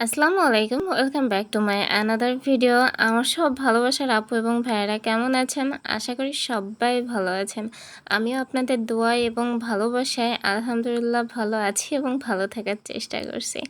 আসসালামু আলাইকুম welcome back to my another video আমার সব ভালোবাসার আপু এবং ভাইয়েরা কেমন আছেন? আশা করি সবাই ভালো আছেন। আমিও আপনাদের দোয়া এবং ভালোবাসায় আলহামদুলিল্লাহ ভালো আছি এবং ভালো থাকার চেষ্টা করছি।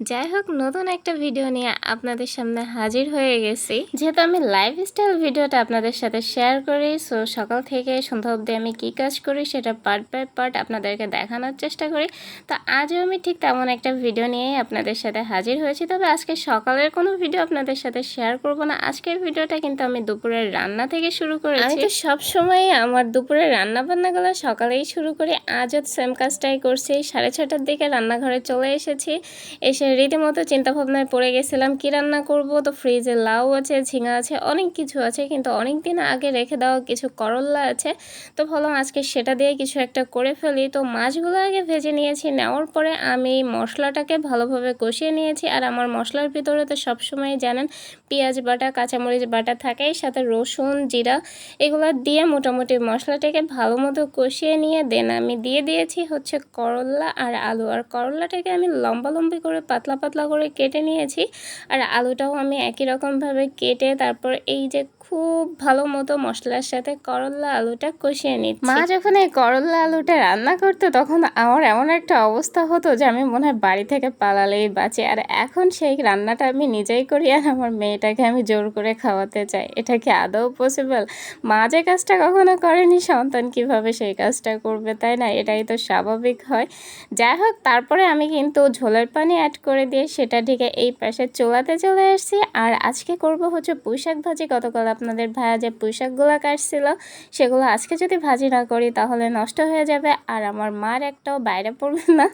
যাই হোক, নতুন একটা ভিডিও নিয়ে আপনাদের সামনে হাজির হয়ে গেছি। যেহেতু আমি লাইফস্টাইল ভিডিওটা আপনাদের সাথে শেয়ার করি সো সকাল থেকে সন্ধ্যা অবধি আমি কী কাজ করি সেটা পার্ট বাই পার্ট আপনাদেরকে দেখানোর চেষ্টা করি। তো আজও আমি ঠিক তেমন একটা ভিডিও নিয়েই আপনাদের সাথে হাজির হয়েছি। তবে আজকে সকালের কোনো ভিডিও আপনাদের সাথে শেয়ার করব না। আজকের ভিডিওটা কিন্তু আমি দুপুরের রান্না থেকে শুরু করেছি। আমি তো সবসময় আমার দুপুরের রান্না বান্নাগুলো সকালেই শুরু করি। আজও সেম কাজটাই করছি। সাড়ে ছটার দিকে রান্নাঘরে চলে এসেছি। এসে রীতিমতো চিন্তাভাবনায় পড়ে গেছিলাম, কী রান্না করব? তো ফ্রিজে লাউ আছে, ঝিঙা আছে, অনেক কিছু আছে, কিন্তু অনেক দিন আগে রেখে দেওয়া কিছু করল্লা আছে। তো ভাবলাম আজকে সেটা দিয়ে কিছু একটা করে ফেলি। তো মাছগুলো আগে ভেজে নিয়েছি, নেওয়ার পরে আমি মশলাটাকে ভালোভাবে কষিয়ে নিয়েছি। আর আমার মশলার ভিতরে তো সবসময় জানেন পেঁয়াজ বাটা, কাঁচামরিচ বাটা থাকে সাথে রসুন, জিরা, এগুলো দিয়ে মোটামুটি মশলাটাকে ভালো মতো কষিয়ে নিয়ে দেন। আমি দিয়ে দিয়েছি হচ্ছে করল্লা আর আলু। আর করল্লাটাকে আমি লম্বা লম্বি করে, পাতলা পাতলা করে কেটে নিয়েছি। আর আলুটাও আমি একই রকমভাবে কেটে তারপর এই যে খুব ভালো মতো মশলার সাথে করল্লা আলুটা কষিয়ে নিচ্ছি। মা যখন এই করল্লা আলুটা রান্না করতো, তখন আমার এমন একটা অবস্থা হতো যে আমি মনে হয় বাড়ি থেকে পালালেই বাঁচি। আর এখন সেই রান্নাটা আমি নিজেই করি আর আমার মেয়েটাকে আমি জোর করে খাওয়াতে চাই। এটা কি আদৌ পসিবল মা যে কাজটা কখনো করেনি, সন্তান কীভাবে সেই কাজটা করবে, তাই না? এটাই তো স্বাভাবিক হয়। যাই হোক, তারপরে আমি কিন্তু ঝোলের পানি অ্যাড করে দিয়ে সেটা ঢেকে এই পাশে চোলাতে চলে আসছি। আর আজকে করব হচ্ছে পুঁইশাক ভাজি। গতকাল আপনাদের ভাইয়া যে পুঁইশাকগুলো কাটছিল সেগুলো আজকে যদি ভাজি না করি তাহলে নষ্ট হয়ে যাবে আর আমার মার একটাও বাইরে পড়বে না।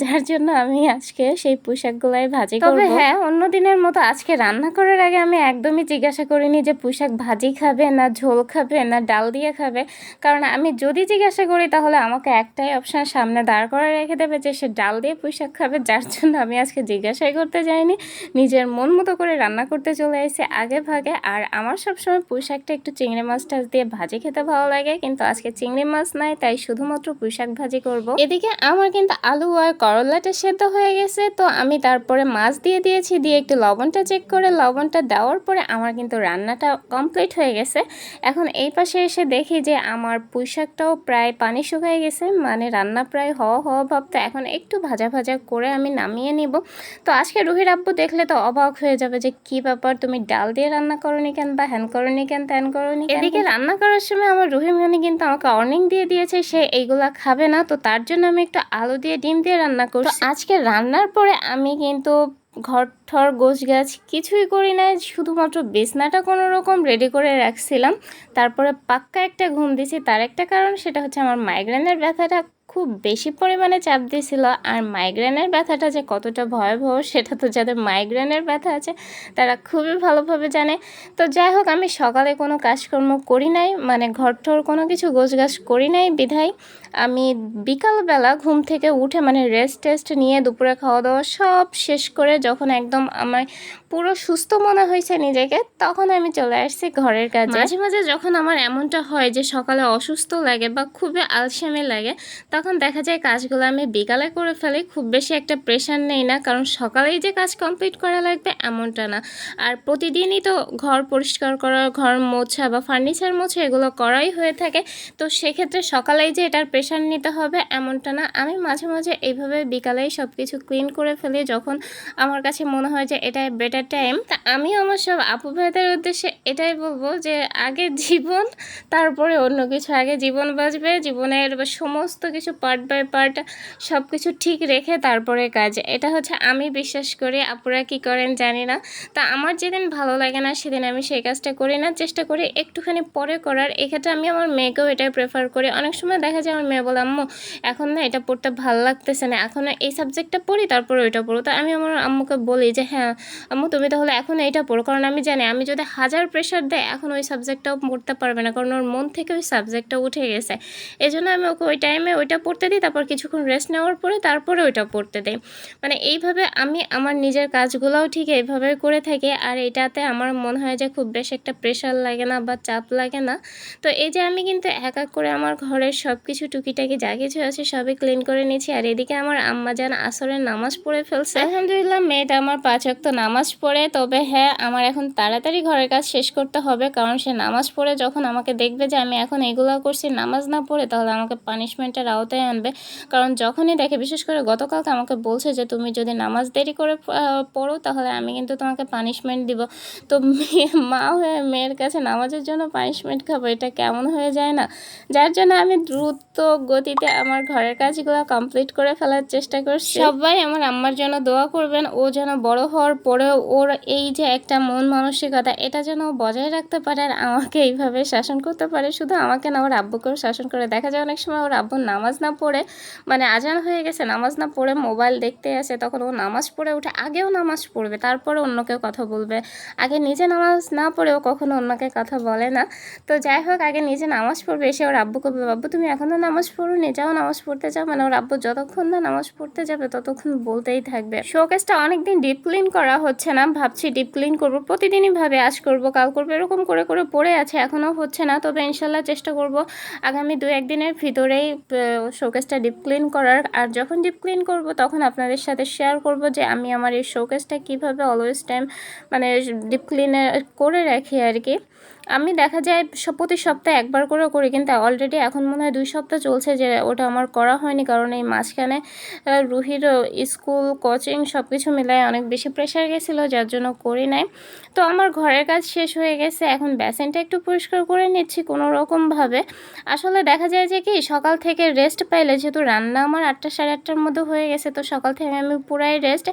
যার জন্য আমি আজকে সেই পুঁইশাকগুলাই ভাজি তবে হ্যাঁ অন্য দিনের মতো আজকে রান্না করার আগে আমি একদমই জিজ্ঞাসা করিনি যে পুঁইশাক ভাজি খাবে না ঝোল খাবে না ডাল দিয়ে খাবে। কারণ আমি যদি জিজ্ঞাসা করি তাহলে আমাকে একটাই অপশান সামনে দাঁড় করে রেখে দেবে যে সে ডাল দিয়ে পুঁইশাক খাবে যার জন্য আমি আজকে জিজ্ঞাসাই করতে যাইনি। নিজের মন মতো করে রান্না করতে চলে এসে আগে ভাগে। আর আমার সবসময় পুঁইশাকটা একটু চিংড়ি মাছ টাছ দিয়ে ভাজি খেতে ভালো লাগে, কিন্তু আজকে চিংড়ি মাছ নাই, তাই শুধুমাত্র পুঁইশাক ভাজি করব। এদিকে আমার কিন্তু আলু আর করলাটা সেদ্ধ হয়ে গেছে, তো আমি তারপরে মাছ দিয়ে দিয়েছি, দিয়ে একটু লবণটা চেক করে, লবণটা দেওয়ার পরে আমার কিন্তু রান্নাটা কমপ্লিট হয়ে গেছে। এখন এই পাশে এসে দেখি যে আমার পুঁইশাকটাও প্রায় পানি শুকায় গেছে মানে রান্না প্রায় হওয়া হওয়া ভাবতে এখন একটু ভাজা ভাজা করে আমি নামিয়ে নিব। তো আজকে রুহির আব্বু দেখলে তো অবাক হয়ে যাবে যে কি ব্যাপার, তুমি ডাল দিয়ে রান্না করনি কেন বা হ্যান করনি কেন ত্যান করনি এদিকে রান্না করার সময় আমার রুহি মিয়ানি কিন্তু আমাকে অর্নিং দিয়ে দিয়েছে সে এইগুলা খাবে না তো তার জন্য আমি একটু আলু দিয়ে ডিম দিয়ে রান্না করছি। আজকে রান্নার পরে আমি কিন্তু ঘর ঠর গোছ গাছ কিছুই করি নাই শুধুমাত্র বিছনাটা কোনো রকম রেডি করে রাখছিলাম। তারপরে পাক্কা একটা ঘুম দিছি তার একটা কারণ সেটা হচ্ছে আমার মাইগ্রেনের ব্যথাটা খুব বেশি পরিমাণে চাপ দিয়েছিল আর মাইগ্রেনের ব্যথাটা যে কতটা ভয়াবহ সেটা তো যাদের মাইগ্রেনের ব্যথা আছে তারা খুবই ভালোভাবে জানে। তো যাই হোক, আমি সকালে কোনো কাজকর্ম করি নাই মানে ঘর ঠর কোনো কিছু গোছগাছ করি নাই বিধায়। আমি বিকালবেলা ঘুম থেকে উঠে মানে রেস্ট টেস্ট নিয়ে দুপুরে খাওয়া দাওয়া সব শেষ করে যখন একদম আমার পুরো সুস্থ মনে হয়েছে নিজেকে, তখন আমি চলে আসছি ঘরের কাজে। মাঝে মাঝে যখন আমার এমনটা হয় যে সকালে অসুস্থ লাগে বা খুবই আলসেমি লাগে তখন দেখা যায় কাজগুলো আমি বিকালে করে ফেলি, খুব বেশি একটা প্রেশার নেই না, কারণ সকালেই যে কাজ কমপ্লিট করা লাগবে এমনটা না। আর প্রতিদিনই তো ঘর পরিষ্কার করা, ঘর মোছা বা ফার্নিচার মোছা এগুলো করাই হয়ে থাকে। তো সেক্ষেত্রে সকালেই যে এটার প্রেশার নিতে হবে এমনটা না। আমি মাঝে মাঝে এইভাবে বিকালেই সব কিছু ক্লিন করে ফেলি। যখন আমার কাছে মনে হয় যে এটাই বেটার টাইম তা আমি আমার সব আপু ভাইদের উদ্দেশ্যে এটাই বলব যে আগে জীবন, তারপরে অন্য কিছু। আগে জীবন বাঁচবে, জীবনের সমস্ত কিছু পার্ট বাই পার্ট সব কিছু ঠিক রেখে তারপরে কাজ। এটা হচ্ছে আমি বিশ্বাস করি, আপুরা কি করেন জানি না। তা আমার যেদিন ভালো লাগে না সেদিন আমি সেই কাজটা করি না, চেষ্টা করি একটুখানি পরে করার। এক্ষেত্রে আমি আমার মেয়েকেও এটাই প্রেফার করি। অনেক সময় দেখা যায় আমার মেয়ে বলে, আম্মু, এখন না এটা পড়তে ভালো লাগতেছে না এখন এই সাবজেক্টটা পড়ি, তারপরে ওইটা পড়ো। তো আমি আমার আম্মুকে বলি যে হ্যাঁ আম্মু, তুমি তাহলে এখন এইটা পড়ো, কারণ আমি জানি আমি যদি হাজার প্রেশার দেয় এখন ওই সাবজেক্টটাও পড়তে পারবে না, কারণ ওর মন থেকে ওই সাবজেক্টটা উঠে গেছে। এই জন্য আমি ওকে ওই টাইমে ওইটা ওইটা পড়তে দিই, তারপর কিছুক্ষণ রেস্ট নেওয়ার পরে তারপরে ওইটা পড়তে দেয় মানে এইভাবে আমি আমার নিজের কাজগুলোও ঠিক এইভাবে করে থাকি আর এটাতে আমার মনে হয় যে খুব বেশ একটা প্রেশার লাগে না বা চাপ লাগে না। তো এই যে আমি কিন্তু এক এক করে আমার ঘরের সব কিছু টুকিটাকি যা কিছু আছে সবই ক্লিন করে নিয়েছি আর এদিকে আমার আম্মা যান আসরের নামাজ পড়ে ফেলছে। আলহামদুলিল্লাহ, মেয়েটা আমার পাঁচ ওয়াক্ত নামাজ পড়ে, তবে হ্যাঁ আমার এখন তাড়াতাড়ি ঘরের কাজ শেষ করতে হবে, কারণ সে নামাজ পড়ে যখন আমাকে দেখবে যে আমি এখন এগুলো করছি, নামাজ না পড়ে তাহলে আমাকে পানিশমেন্টের আওতায় আনবে। কারণ যখনই দেখে, বিশেষ করে গতকালকে আমাকে বলছে যে, তুমি যদি নামাজ দেরি করে পড়ো, তাহলে আমি কিন্তু তোমাকে পানিশমেন্ট দিব। তো মেয়ে, মা হয়ে মেয়ের কাছে নামাজের জন্য পানিশমেন্ট খাব, এটা কেমন হয়ে যায় না? যার জন্য আমি দ্রুত গতিতে আমার ঘরের কাজগুলো কমপ্লিট করে ফেলার চেষ্টা করছি। সবাই আমার আম্মার জন্য দোয়া করবেন, ও যেন বড় হওয়ার পরেও ওর এই যে একটা মন মানসিকতা, এটা যেন বজায় রাখতে পারে আর আমাকে এইভাবে শাসন করতে পারে। শুধু আমাকে না, ওর আব্বুকেও শাসন করে। দেখা যায় অনেক সময় ওর আব্বু নামাজ না পড়ে মানে আজান হয়ে গেছে, নামাজ না পড়ে মোবাইল দেখতে আসে, তখন ও নামাজ পড়ে উঠে আগেও নামাজ পড়বে, তারপরে অন্য কেউ কথা বলবে। আগে নিজে নামাজ না পড়েও কখনো অন্যকে কথা বলে না। তো যাই হোক, আগে নিজে নামাজ পড়বে, এসে ওর আব্বুকে বলবে আব্বু তুমি এখনও নামাজ পড়োনি, যাও নামাজ পড়তে যাও। মানে ওর আব্বু যতক্ষণ না নামাজ পড়তে যাবে, ততক্ষণ বলতেই থাকবে। শোকেসটা অনেকদিন ডিপ ক্লিন করা হচ্ছে না, ভাবছি ডিপ ক্লিন করব, প্রতিদিনই ভাবে আজ করব, কাল করব, এরকম করে করে পড়ে আছে এখনও হচ্ছে না। তবে ইনশাল্লাহ চেষ্টা করব, আগামী দু একদিনের ভিতরেই শোকেসটা ডিপ ক্লিন করার, আর যখন ডিপ ক্লিন করব তখন আপনাদের সাথে শেয়ার করব যে আমি আমার এই শোকেসটা কীভাবে অলওয়েজ টাইম মানে ডিপ ক্লিনে করে রাখি আর কি। আমি দেখা যায় প্রতি সপ্তাহে একবার করে করি, কিন্তু অলরেডি এখন মনে হয় দুই সপ্তাহ চলছে যে ওটা আমার করা হয়নি, কারণ এই মাঝখানে রুহির স্কুল কোচিং সব কিছু মিলায় অনেক বেশি প্রেশার গেছিল, যার জন্য করি নাই। তো আমার ঘরের কাজ শেষ হয়ে গেছে, এখন বেসিনটা একটু পরিষ্কার করে নিচ্ছি কোনো রকমভাবে আসলে দেখা যায় যে কি, সকাল থেকে রেস্ট পাইলে যেহেতু রান্না আমার আটটা সাড়ে আটটার মধ্যে হয়ে গেছে, তো সকাল থেকে আমি পুরাই রেস্ট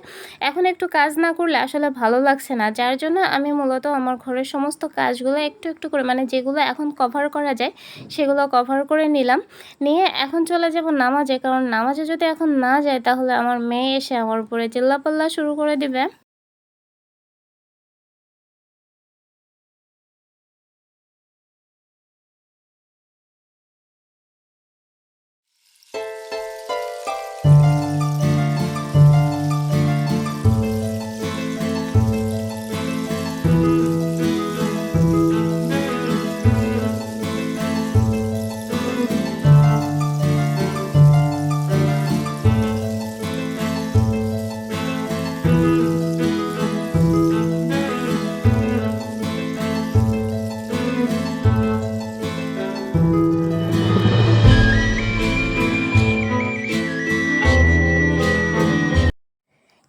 এখন একটু কাজ না করলে আসলে ভালো লাগছে না, যার জন্য আমি মূলত আমার ঘরের সমস্ত কাজগুলো একটু একটু করে মানে যেগুলো এখন কভার করা যায়, সেগুলো কভার করে নিলাম। নিয়ে এখন চলে যাব নামাজে, কারণ নামাজে যদি এখন না যায়, তাহলে আমার মেয়ে এসে আমার উপরে চিল্লাপাল্লা শুরু করে দিবে।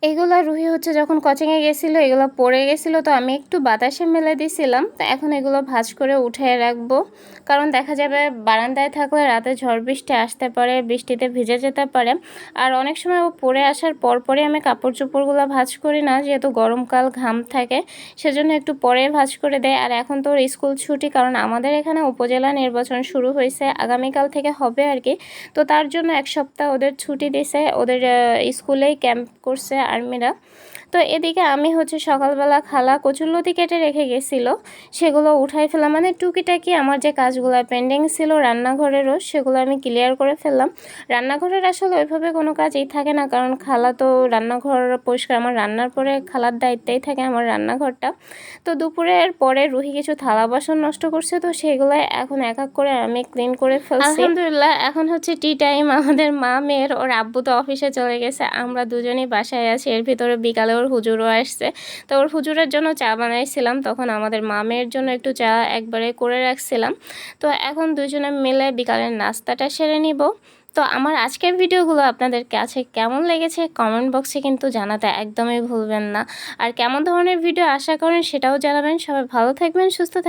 এগুলো রুহি হচ্ছে যখন কোচিংয়ে গেছিল, এগুলো পড়ে গেছিল, তো আমি একটু বাতাসে মেলে দিয়েছিলাম তো এখন এগুলো ভাজ করে উঠিয়ে রাখব। কারণ দেখা যাবে বারান্দায় থাকলে রাতে ঝড় বৃষ্টি আসতে পারে, বৃষ্টিতে ভিজে যেতে পারে। আর অনেক সময় ও পরে আসার পর পরে আমি কাপড় চোপড়গুলো ভাজ করি না, যেহেতু গরমকাল, ঘাম থাকে, সেজন্য একটু পরে ভাজ করে দেয়। আর এখন তো স্কুল ছুটি, কারণ আমাদের এখানে উপজেলা নির্বাচন শুরু হয়েছে, আগামীকাল থেকে হবে আর কি। তো তার জন্য এক সপ্তাহ ওদের ছুটি দিছে, ওদের স্কুলেই ক্যাম্প করছে। আর্মিরা। তো এদিকে আমি হচ্ছে সকালবেলা খালা কচুরলতি কেটে রেখে গেছিল, সেগুলো উঠাই ফেললাম মানে টুকিটাকি আমার যে কাজগুলো পেন্ডিং ছিল রান্নাঘরেরও, সেগুলো আমি ক্লিয়ার করে ফেললাম। রান্নাঘরের আসলে ওইভাবে কোনো কাজই থাকে না, কারণ খালা তো রান্নাঘর পরিষ্কার আমার রান্নার পরে খালার দায়িত্বেই থাকে আমার রান্নাঘরটা। তো দুপুরের পরে রুহি কিছু থালা বাসন নষ্ট করছে, তো সেগুলো এখন এক এক করে আমি ক্লিন করে ফেলছি। আলহামদুলিল্লাহ, এখন হচ্ছে টি টাইম আমাদের মা, মেয়ের, ওর আব্বু তো অফিসে চলে গেছে, আমরা দুজনেই বাসায় আছি। এর ভিতরে বিকালে ওর হুজুরও আসছে। তো ওর হুজুরের জন্য চা বানাইছিলাম, তখন আমাদের মামের জন্য একটু চা একবারে করে রাখছিলাম। তো এখন দুজনে মিলে বিকালের নাস্তাটা সেরে নিব। তো আমার আজকের ভিডিওগুলো আপনাদের কাছে কেমন লেগেছে কমেন্ট বক্সে কিন্তু জানাতে একদমই ভুলবেন না। আর কেমন ধরনের ভিডিও আশা করেন সেটাও জানাবেন। সবাই ভালো থাকবেন, সুস্থ থাকবেন।